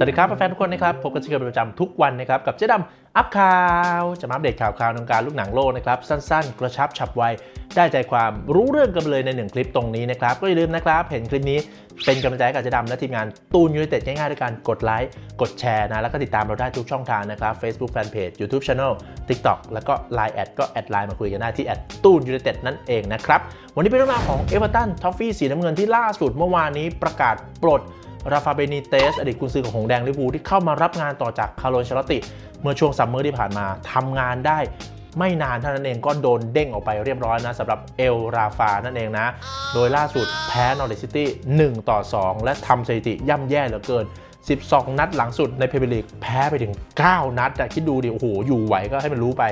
สวัสดีครับแฟนๆทุกคนนะครับพบกันเช่นเคยป็นประจำทุกวันนะครับกับเจ๊ดำอัพข่าว จะมาอัปเดตข่าวคราวในวงการลูกหนังโลกนะครับสั้นๆ กระชับฉับไว ได้ใจความรู้เรื่องกันเลยในหนึ่งคลิปตรงนี้นะครับก็อย่าลืมนะครับเห็นคลิปนี้เป็นกำลังใจกับเจ๊ดำและทีมงานตูนยูไนเต็ดง่ายๆด้วยการกดไลค์กดแชร์นะแล้วก็ติดตามเราได้ทุกช่องทางนะครับ Facebook Fanpage YouTube Channel TikTok แล้วก็ Line แอดก็แอดไลน์มาคุยกันได้ที่แอดตูนยูไนเต็ดนั่นเองนะครับวันนี้เป็นเรื่องราวของเอเวอร์ตันทอฟฟี่สีน้ำเงินที่ล่าสุดเมื่อวานนี้ประกาศปลด ราฟาเบนิเตสอดีตกุนซือของหงแดงลิเวอร์พูที่เข้ามารับงานต่อจากคาร์ลนชลอตติ เมื่อช่วงซัมเมอร์ที่ผ่านมาทำงานได้ไม่นานเท่านั้นเองก็โดนเด้งออกไปเรียบร้อยนะสำหรับเอลราฟานั่นเองนะ โดยล่าสุดแพ้นอร์ i ซิตี้1ต่อ 2 และทำสถิติย่ำแย่เหลือเกิน 12 นัดหลังสุดในเพเมียร์ลีกแพ้ไปถึง 9 นัดคิดดูดิโอ้โห อยู่ไหวก็ให้มันรู้ไป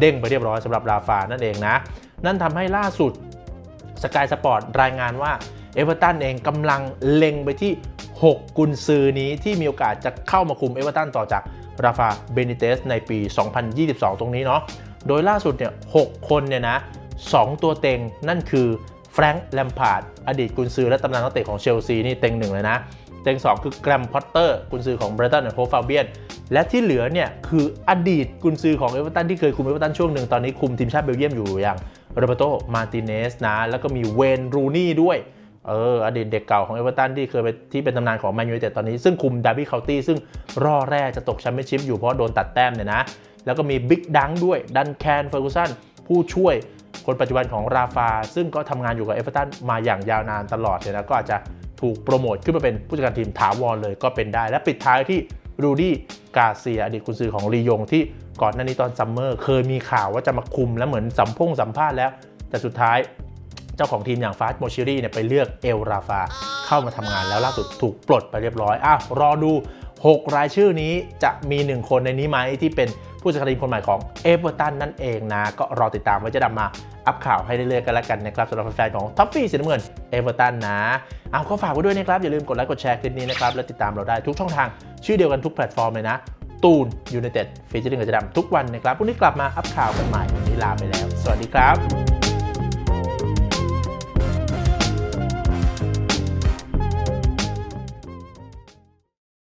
เด้งไปเรียบร้อยสำหรับราฟานั่นเองนะ นั่นทำให้ล่าสุดสกายสปอร์ตรายงานว่าเอเวอร์ตันเองกำลังเล็งไปที่ 6 กุนซือนี้ที่มีโอกาสจะเข้ามาคุมเอเวอร์ตันต่อจากราฟาเบนิเตสในปี 2022 ตรงนี้เนาะ โดยล่าสุดเนี่ย 6 คนเนี่ยนะ 2 ตัวเต็งนั่นคือแฟรงค์แลมพาร์ดอดีตกุนซือและตำนานนักเตะของเชลซีนี่เต็งหนึ่งเลยนะ เต็ง 2 คือแกรมพอตเตอร์กุนซือของเบรตันและโฮฟาเบียน และที่เหลือเนี่ยคืออดีตกุนซือของเอเวอร์ตันที่เคยคุมเอเวอร์ตันช่วงหนึ่งตอนนี้คุมทีมชาติเบลเยียมอยู่อย่างโรเบโตมาร์ติเนสนะ แล้วก็มีเวนรูนี่ด้วย เอออดีตเด็กเก่าของเอเวอร์ตันที่เคยไปที่เป็นตำนานของแมนยูไนเต็ดตอนนี้ ซึ่งคุมดาร์บี้เคาน์ตี้ซึ่งรอแรกจะตกแชมเปี้ยนชิพอยู่เพราะโดนตัดแต้มเนี่ยนะ แล้วก็มีบิ๊กดังด้วยดันแคนเฟอร์กูสันผู้ช่วยคนปัจจุบันของราฟา ซึ่งก็ทำงานอยู่กับเอเวอร์ตันมาอย่างยาวนานตลอดเลยนะก็อาจจะถูกโปรโมทขึ้นมาเป็นผู้จัดการทีมถาวรเลยก็เป็นได้ และปิดท้ายที่รูดี้กาเซียอดีตกุนซือของลียงที่ก่อนหน้านี้ตอนซัมเมอร์เคยมีข่าวว่าจะมาคุมแล้วเหมือนสัมพงสัมภาษณ์แล้ว แต่สุดท้าย เจ้าของทีมอย่างฟาสโมชิรีเนี่ยไปเลือกเอลราฟาเข้ามาทำงานแล้วล่าสุดถูกปลดไปเรียบร้อยอ้าวรอดู 6 รายชื่อนี้จะมี 1 คนในนี้ไหมที่เป็นผู้จัดการทีมคนใหม่ของเอเวอร์ตันนั่นเองนะ ก็รอติดตามไว้จะดำมาอัปข่าวให้เรื่อยๆกันแล้วกันนะครับสำหรับแฟนๆของท็อฟฟี่สีน้ำเงินเอเวอร์ตันนะเอาก็ฝากไว้ด้วยนะครับ อย่าลืมกดไลค์กดแชร์คลิปนี้นะครับ และติดตามเราได้ทุกช่องทาง ชื่อเดียวกันทุกแพลตฟอร์มเลยนะ ตูนยูไนเต็ดฟีเจอริงกับจะดำทุกวันนะครับพรุ่งนี้กลับมาอัปข่าวกันใหม่วันนี้ลาไปแล้ว สวัสดีครับ